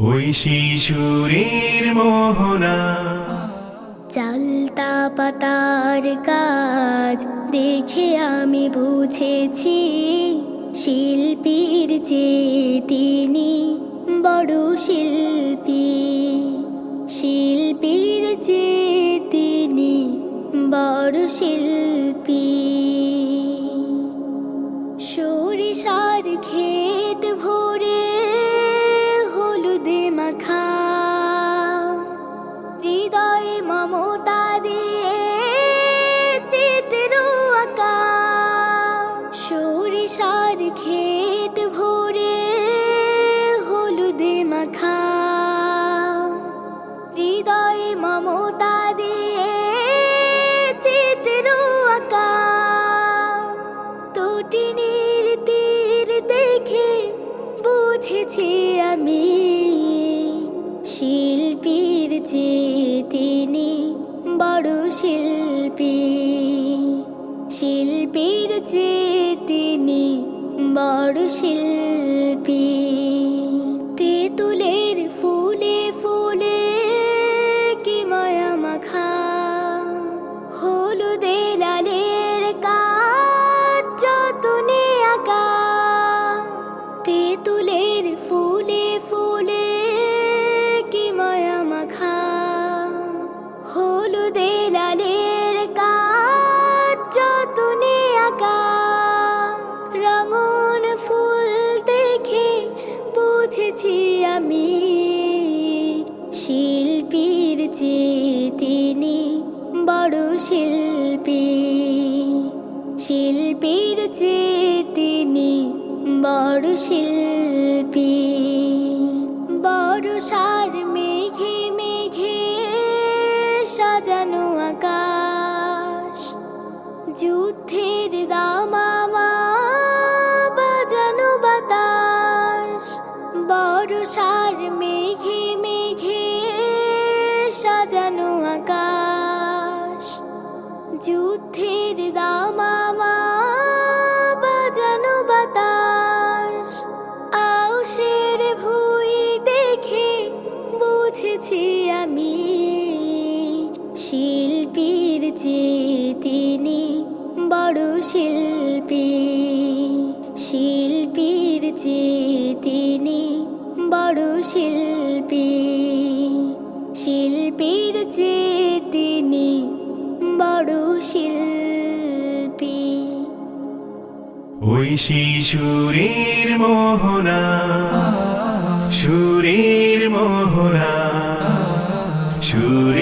ওই শিশুরের মোহনা। চালতা পাতার কাজ দেখে আমি বুঝেছি, শিল্পীর যে তিনি বড় শিল্পী। শিল্পীর যে তিনি বড় শিল্পী। যে তিনি বড় শিল্পী। শিল্পীর যে তিনি বড় শিল্পী। হলুদে লালের কাজ, যতনে আঁকা। রঙন ফুল দেখে বুঝেছি আমি, শিল্পীর যে তিনি বড় শিল্পী। সাজানো আকাশ। যুদ্ধের দামামা বাজানো বাতাস। বড় সার মেঘে মেঘে সাজানো আকাশ। যুদ্ধের দামামা যে তিনি বড় শিল্পী। শিল্পীর যে তিনি বড় শিল্পী। শিল্পীর যে তিনি বড় শিল্পী। ওই শিশুরের মোহনা, সুরের মোহনা সুর